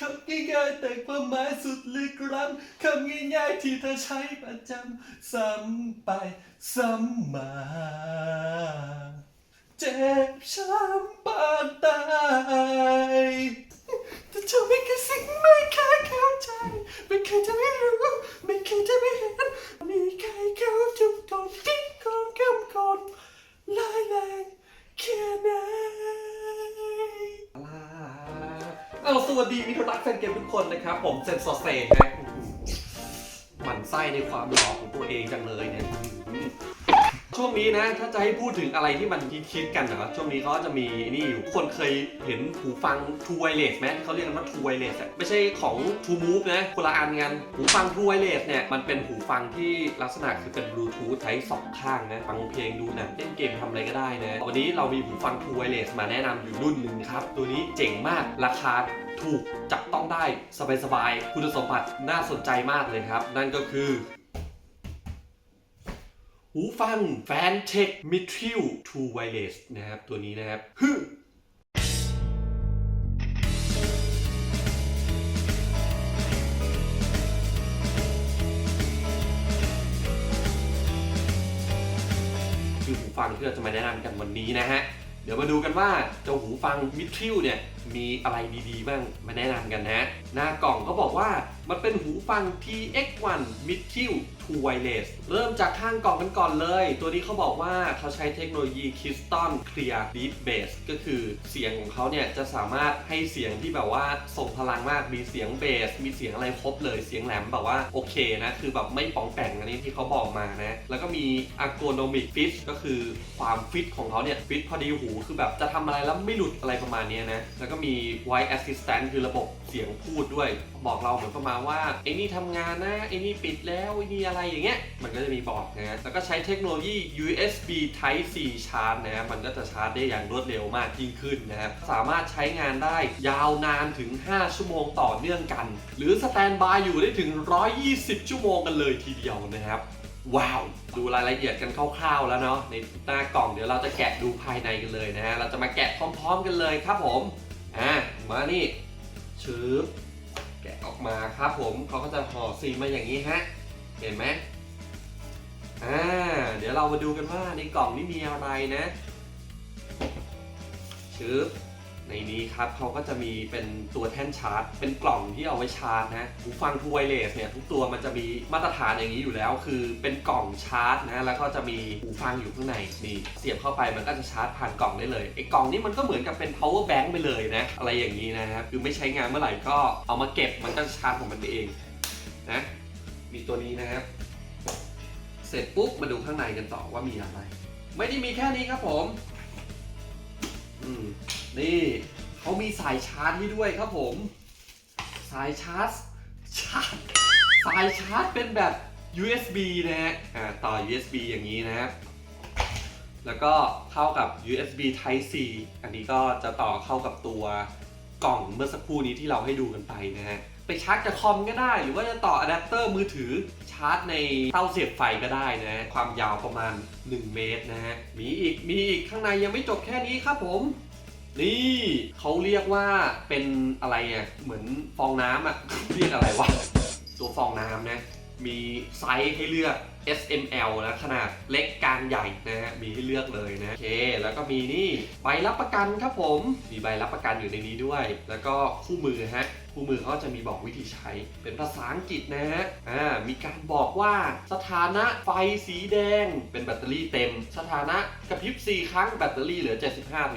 คำง่ายๆแต่ความหมายสุดลึกล้ำคำง่ายๆที่เธอใช้ประจำซ้ำไปซ้ำมา เจ็บช้ำปานตายแต่เธอไม่เคยสิ่งไม่เคยเข้าใจ ไม่เคยจะไม่รู้ ไม่เคยจะไม่เห็นมี เอาสวัสดีมิตรรักแฟนเกมทุกคนนะครับ ผมเซนซอเซนนะหมั่นไส้ในความหล่อของตัวเองจังเลยเนี่ย ช่วงนี้นะ ถ้าจะให้พูดถึงอะไรที่มันคิดๆกันนะครับช่วงนี้เขาจะมีนี่อยู่คนเคยเห็นหูฟัง True Wireless ไหมที่เขาเรียกกันว่า True Wireless อะไม่ใช่ของ True Move นะคนละอันกันหูฟัง True Wireless เนี่ยมันเป็นหูฟังที่ลักษณะคือเป็นบลูทูธใช้สองข้างนะฟังเพลงดูหนังเล่นเกมทำอะไรก็ได้นะวันนี้เรามีหูฟัง True Wireless มาแนะนำอยู่รุ่นหนึ่งครับตัวนี้เจ๋งมากราคาถูกจับต้องได้สบายๆคุณสมบัติน่าสนใจมากเลยครับ นั่นก็คือ หูฟังแฟนเทคมิทริลทูไวเลสนะครับ ตัวนี้นะครับฮึคือหูฟังที่เราจะมาแนะนำกันวันนี้นะฮะ เดี๋ยวมาดูกันว่าเจ้าหูฟังมิทริลเนี่ยมีอะไรดีๆบ้างมาแนะนำกันนะ หน้ากล่องก็บอกว่ามันเป็นหูฟัง TX1 m i t r i l True Wireless เริ่มจากข้างกล่องกันก่อนเลย ตัวนี้เขาบอกว่าเขาใช้เทคโนโลยี Crystal Clear Deep Bass ก็คือเสียงของเขาเนี่ยจะสามารถให้เสียงที่แบบว่าส่งพลังมากมีเสียงเบส มีเสียงอะไรครบเลยเสียงแหลมแบบว่าโอเคนะคือแบบไม่ป๋องแปงอันนี้ที่เขาบอกมานะ แล้วก็มี ergonomic fit ก็คือความฟิตของเขาเนี่ยฟิตพอดีหูคือแบบจะทำอะไรแล้วไม่หลุดอะไรประมาณนี้นะแล้วก็มี voice assistant คือระบบ เสียงพูดด้วย บอกเราเหมือนประมาณว่าไอ้นี่ทำงานนะไอ้นี่ปิดแล้วไอ้นี่อะไรอย่างเงี้ยมันก็จะมีบอกนะแล้วก็ใช้เทคโนโลยี USB Type C ชาร์จนะมันก็จะชาร์จได้อย่างรวดเร็วมากยิ่งขึ้นนะครับสามารถใช้งานได้ยาวนานถึง 5 ชั่วโมงต่อเนื่องกัน หรือสแตนบายอยู่ได้ถึง 120 ชั่วโมงกันเลยทีเดียวนะครับว้าว ดูรายละเอียดกันคร่าวๆแล้วเนาะในหน้ากล่องเดี๋ยวเราจะแกะดูภายในกันเลยนะฮะเราจะมาแกะพร้อม ๆ กันเลยครับผมอะมานี่ ชื้อแกะออกมาครับผมเขาก็จะห่อซีมาอย่างนี้ฮะ เห็นไหมอ่าเดี๋ยวเรามาดูกันว่าในกล่องนี้มีอะไรนะชื้อ ในนี้ครับเขาก็จะมีเป็นตัวแท่นชาร์จ เป็นกล่องที่เอาไว้ชาร์จนะหูฟังทูไวเลสเนี่ยทุกตัวมันจะมีมาตรฐานอย่างนี้อยู่แล้ว คือเป็นกล่องชาร์จนะแล้วก็จะมีหูฟังอยู่ข้างในนี่เสียบเข้าไปมันก็จะชาร์จผ่านกล่องได้เลยไอ้กล่องนี้มันก็เหมือนกับเป็น power bank ไปเลยนะอะไรอย่างนี้นะครับคือไม่ใช้งานเมื่อไหร่ก็เอามาเก็บมันก็จะชาร์จของมันเองนะมีตัวนี้นะครับ เสร็จปุ๊บมาดูข้างในกันต่อว่ามีอะไร ไม่ได้มีแค่นี้ครับผม อืม นี่เขามีสายชาร์จให้ด้วยครับผม สายชาร์จชาร์จสายชาร์จเป็นแบบ USB นะฮะต่อ USB อย่างนี้นะครับแล้วก็เข้ากับ USB Type C อันนี้ก็จะต่อเข้ากับตัวกล่องเมื่อสักครู่นี้ที่เราให้ดูกันไปนะฮะ ไปชาร์จกับคอมก็ได้ หรือว่าจะต่ออะแดปเตอร์มือถือชาร์จในเต้าเสียบไฟก็ได้นะ ความยาวประมาณ 1 เมตรนะฮะ มีอีก มีอีกข้างในยังไม่จบแค่นี้ครับผม นี่เขาเรียกว่าเป็นอะไรอะเหมือนฟองน้ำอะ เรียกอะไรวะตัวฟองน้ำนะ มีไซส์ให้เลือก S M L นะขนาดเล็กกลางใหญ่นะฮะมีให้เลือกเลยนะโอเค แล้วก็มีนี่ใบรับประกันครับผม มีใบรับประกันอยู่ในนี้ด้วย แล้วก็คู่มือฮะ คู่มือเขาจะมีบอกวิธีใช้เป็นภาษาอังกฤษนะฮะอ่ามีการบอกว่าสถานะไฟสีแดงเป็นแบตเตอรี่เต็ม สถานะกระพริบ 4 ครั้งแบตเตอรี่เหลือ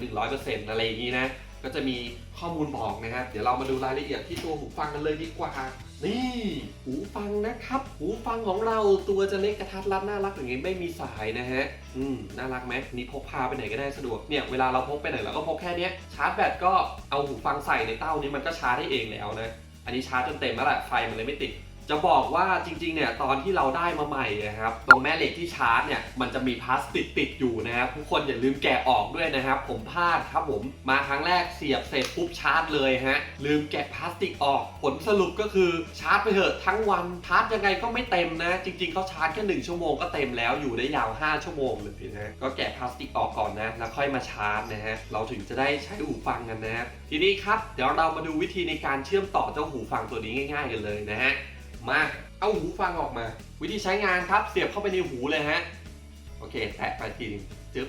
75-100%อะไรอย่างนี้นะก็จะมีข้อมูลบอกนะครับ เดี๋ยวเรามาดูรายละเอียดที่ตัวหูฟังกันเลยดีกว่า นี่หูฟังนะครับ หูฟังของเราตัวจะเล็กกระทัดรัดน่ารักอย่างนี้ไม่มีสายนะฮะ อืมน่ารักไหมนี่พกพาไปไหนก็ได้สะดวกเนี่ยเวลาเราพกไปไหนเราก็พกแค่นี้ชาร์จแบตก็เอาหูฟังใส่ในเต้านี้มันก็ชาร์จได้เองแล้วนะอันนี้ชาร์จจนเต็มแล้วแหละไฟมันเลยไม่ติด จะบอกว่าจริงๆเนี่ยตอนที่เราได้มาใหม่นะครับตรงแม่เหล็กที่ชาร์จเนี่ยมันจะมีพลาสติกติดอยู่นะครับทุกคนอย่าลืมแกะออกด้วยนะครับ ผมพลาดครับผมมาครั้งแรกเสียบเสร็จปุ๊บชาร์จเลยฮะลืมแกะพลาสติกออก ผลสรุปก็คือชาร์จไปเถอะทั้งวันชาร์จยังไงก็ไม่เต็มนะ จริงๆเขาชาร์จแค่หนึ่งชั่วโมงก็เต็มแล้วอยู่ได้ยาว 5 ชั่วโมงเลยนะก็แกะพลาสติกออกก่อนนะแล้วค่อยมาชาร์จนะฮะเราถึงจะได้ใช้หูฟังกันนะทีนี้ครับเดี๋ยวเรามาดูวิธีในการเชื่อมต่อเจ้าหูฟังตัวนี้ง่าย ๆ กันเลยนะฮะ มา เอาหูฟังออกมา วิธีใช้งานครับ เสียบเข้าไปในหูเลยฮะ โอเค แตะไปทีนึงจึ๊บ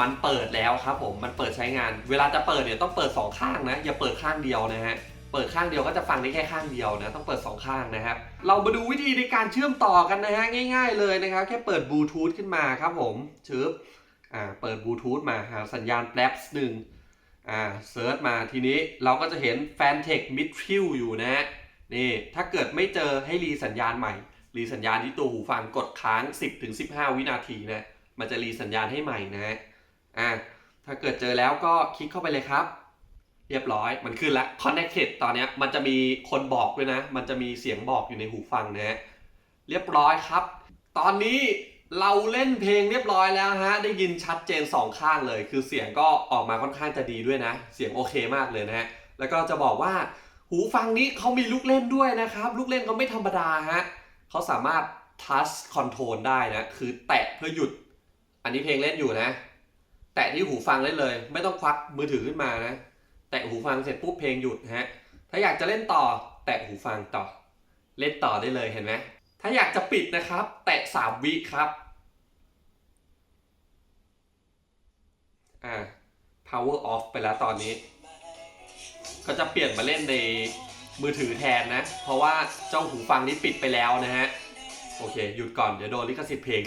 มันเปิดแล้วครับผม มันเปิดใช้งาน เวลาจะเปิดเนี่ยต้องเปิดสองข้างนะ อย่าเปิดข้างเดียวนะฮะ เปิดข้างเดียวก็จะฟังได้แค่ข้างเดียวนะ ต้องเปิดสองข้างนะครับ เรามาดูวิธีในการเชื่อมต่อกันนะฮะ ง่าย ๆ เลยนะครับ แค่เปิดบลูทูธขึ้นมาครับผมชึบ อ่า เปิดบลูทูธมาหาสัญญาณแป๊บหนึ่งอ่า เซิร์ชมาทีนี้เราก็จะเห็น Fantech Mid f i l อยู่นะฮะ นี่ถ้าเกิดไม่เจอให้รีสัญญาณใหม่ รีสัญญาณที่ตัวหูฟังกดค้าง 10-15 วินาทีนะมันจะรีสัญญาณให้ใหม่นะฮะอะถ้าเกิดเจอแล้วก็คลิกเข้าไปเลยครับ เรียบร้อยมันขึ้นแล้ว connected ตอนนี้มันจะมีคนบอกด้วยนะ มันจะมีเสียงบอกอยู่ในหูฟังนะฮะเรียบร้อยครับ ตอนนี้เราเล่นเพลงเรียบร้อยแล้วฮะ ได้ยินชัดเจนสองข้างเลย คือเสียงก็ออกมาค่อนข้างจะดีด้วยนะ เสียงโอเคมากเลยนะฮะ แล้วก็จะบอกว่า หูฟังนี้เขามีลูกเล่นด้วยนะครับ ลูกเล่นเขาไม่ธรรมดาฮะเขาสามารถ touch control ได้นะ คือแตะเพื่อหยุด อันนี้เพลงเล่นอยู่นะ แตะที่หูฟังเล่นเลย ไม่ต้องควักมือถือขึ้นมานะ แตะหูฟังเสร็จปุ๊บเพลงหยุดฮะ ถ้าอยากจะเล่นต่อ แตะหูฟังต่อ เล่นต่อได้เลยเห็นไหมถ้าอยากจะปิดนะครับ แตะสามวิครับ อ่า power off ไปแล้วตอนนี้ ก็จะเปลี่ยนมาเล่นในมือถือแทนนะ เพราะว่าเจ้าหูฟังนี้ปิดไปแล้วนะฮะ โอเค หยุดก่อน เดี๋ยวโดนลิขสิทธิ์เพลง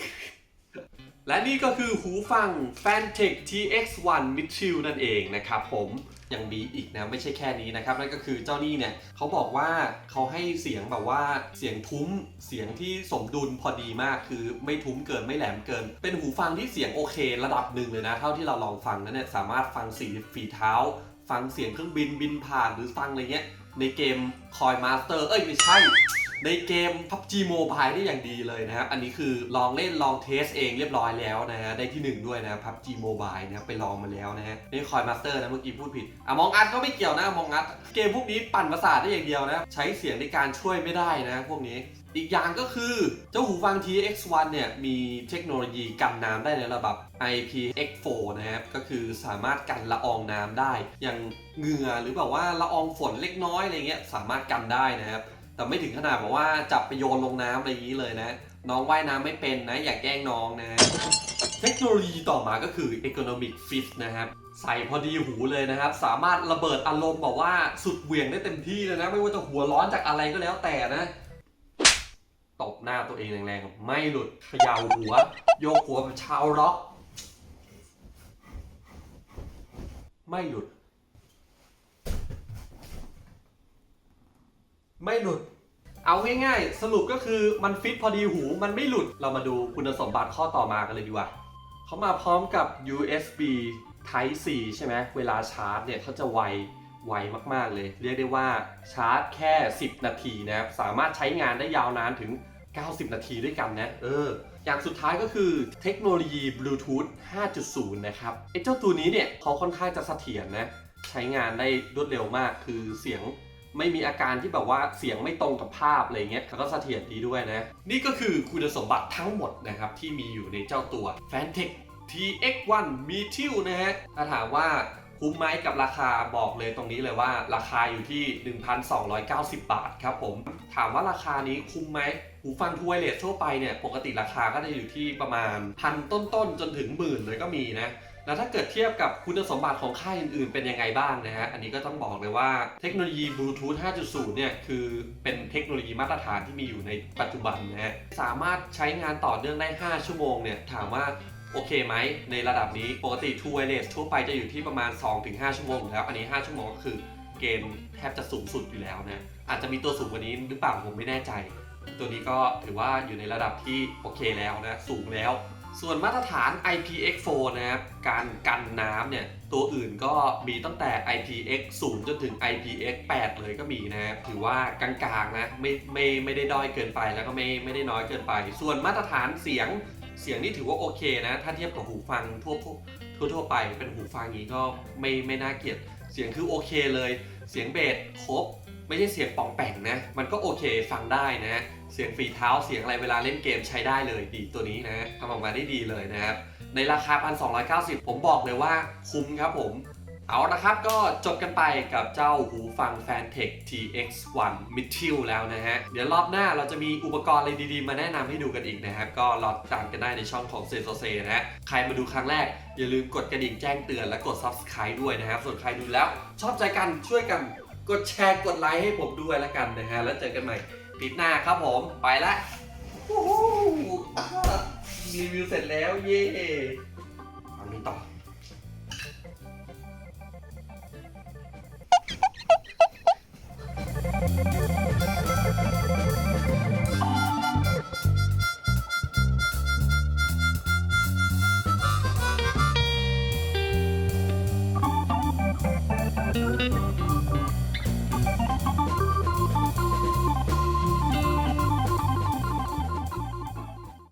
และนี่ก็คือหูฟัง Fantech TX1 Mid Chill นั่นเองนะครับผมยังมีอีกนะไม่ใช่แค่นี้นะครับ นั่นก็คือเจ้านี่เนี่ยเขาบอกว่าเขาให้เสียงแบบว่าเสียงทุ้มเสียงที่สมดุลพอดีมากคือไม่ทุ้มเกินไม่แหลมเกิน เป็นหูฟังที่เสียงโอเค ระดับหนึ่งเลยนะ เท่าที่เราลองฟังนั้นเนี่ยสามารถฟังสีฝีเท้า ฟังเสียงเครื่องบินบินผ่านหรือฟังอะไรเงี้ย ในเกม Coin Master เอ้ยไม่ใช่ ในเกม PUBG Mobile ได้อย่างดีเลยนะครับ อันนี้คือลองเล่นลองเทสเองเรียบร้อยแล้วนะฮะได้ที่หนึ่งด้วยนะ PUBG Mobile นะครับไปลองมาแล้วนะฮะนี่ Coin Master นะเมื่อกี้พูดผิดอะมองอัดก็ไม่เกี่ยวนะมองอัดเกมพวกนี้ปั่นประสาทได้อย่างเดียวนะใช้เสียงในการช่วยไม่ได้นะพวกนี้ อีกอย่างก็คือ เจ้าหูฟัง TX1 เนี่ย มีเทคโนโลยีกันน้ำได้ในระดับ IPX4 นะครับ ก็คือสามารถกันละอองน้ำได้ อย่างเหงื่อหรือแบบว่าละอองฝนเล็กน้อยอะไรเงี้ยสามารถกันได้นะครับ แต่ไม่ถึงขนาดแบบว่าจับไปโยนลงน้ำอะไรอย่างนี้เลยนะ น้องว่ายน้ำไม่เป็นนะ อย่าแกล้งน้องนะเทคโนโลยีต่อมาก็คือ Economic Fit นะครับใส่พอดีหูเลยนะครับ สามารถระเบิดอารมณ์แบบว่าสุดเหวี่ยงได้เต็มที่เลยนะ ไม่ว่าจะหัวร้อนจากอะไรก็แล้วแต่นะ หน้าตัวเองแรงๆ ไม่หลุดเขย่าหัว โยกหัวแบบชาวร็อก ไม่หลุด ไม่หลุด เอาง่ายๆ สรุปก็คือมันฟิตพอดีหูมันไม่หลุด เรามาดูคุณสมบัติข้อต่อมากันเลยดีกว่า เขามาพร้อมกับ USB Type C ใช่ไหม เวลาชาร์จเนี่ยเขาจะไวไวมาก ๆ เลย เรียกได้ว่าชาร์จแค่ 10 นาทีนะครับ สามารถใช้งานได้ยาวนานถึง 90 นาทีด้วยกันนะ เออ อย่างสุดท้ายก็คือเทคโนโลยี Bluetooth 5.0 นะครับไอ้เจ้าตัวนี้เนี่ยเขาค่อนข้างจะเสถียรนะ ใช้งานได้รวดเร็วมาก คือเสียงไม่มีอาการที่แบบว่าเสียงไม่ตรงกับภาพอะไรเงี้ยเขาก็เสถียรดีด้วยนะ นี่ก็คือคุณสมบัติทั้งหมดนะครับ ที่มีอยู่ในเจ้าตัว Fantech TX1 m e t i l นะฮะถ้าถามว่า คุ้มไหมกับราคาบอกเลยตรงนี้เลยว่าราคาอยู่ที่ 1,290 บาทครับผม ถามว่าราคานี้คุ้มไหมหูฟังทูไวเลสทั่วไปเนี่ยปกติราคาก็จะอยู่ที่ประมาณพันต้นๆจนถึงหมื่นเลยก็มีนะแล้วถ้าเกิดเทียบกับคุณสมบัติของค่ายอื่นๆ เป็นยังไงบ้างนะฮะ อันนี้ก็ต้องบอกเลยว่าเทคโนโลยีบลูทูธ 5.0 เนี่ย คือเป็นเทคโนโลยีมาตรฐานที่มีอยู่ในปัจจุบันนะฮะ สามารถใช้งานต่อเนื่องได้ 5 ชั่วโมงเนี่ย ถามว่า โอเคไหมในระดับนี้ปกติ True Wireless ทั่วไปจะอยู่ที่ประมาณ 2-5 ชั่วโมงแล้ว อันนี้ 5 ชั่วโมงก็คือเกณฑ์แทบจะสูงสุดอยู่แล้วนะ อาจจะมีตัวสูงกว่านี้หรือเปล่าผมไม่แน่ใจ ตัวนี้ก็ถือว่าอยู่ในระดับที่โอเคแล้วนะ สูงแล้ว ส่วนมาตรฐาน IPX4 นะครับการกันน้ำเนี่ย ตัวอื่นก็มีตั้งแต่ IPX0 จนถึง IPX8 เลยก็มีนะครับถือว่ากลางๆนะไม่ไม่ไม่ได้ด้อยเกินไปแล้วก็ไม่ไม่ได้น้อยเกินไป ส่วนมาตรฐานเสียง เสียงนี่ถือว่าโอเคนะ ถ้าเทียบกับหูฟังทั่วทั่วทั่วๆไปเป็นหูฟังอย่างนี้ก็ไม่ไม่น่าเกลียด เสียงคือโอเคเลย เสียงเบสครบ ไม่ใช่เสียงป่องแป่งนะ มันก็โอเคฟังได้นะ เสียงฝีเท้าเสียงอะไรเวลาเล่นเกมใช้ได้เลยดีตัวนี้นะทำออกมาได้ดีเลยนะครับในราคา 1,290 ผมบอกเลยว่าคุ้มครับผม เอาละครับก็จบกันไปกับเจ้าหูฟัง Fantech TX1 m i t i l แล้วนะฮะ เดี๋ยวรอบหน้าเราจะมีอุปกรณ์อะไรดีๆ มาแนะนำให้ดูกันอีกนะครับ ก็รอติดตามกันได้ในช่องของเซโซเซนะฮะ ใครมาดูครั้งแรก อย่าลืมกดกระดิ่งแจ้งเตือนและกด Subscribe ด้วยนะครับ ส่วนใครดูแล้วชอบใจกันช่วยกันกดแชร์กดไลค์ให้ผมด้วยล้วกันนะฮะ แล้วเจอกันใหม่คลิปหน้าครับผมไปละรีวิวเสร็จแล้วเย้ฟังนี้ต่อ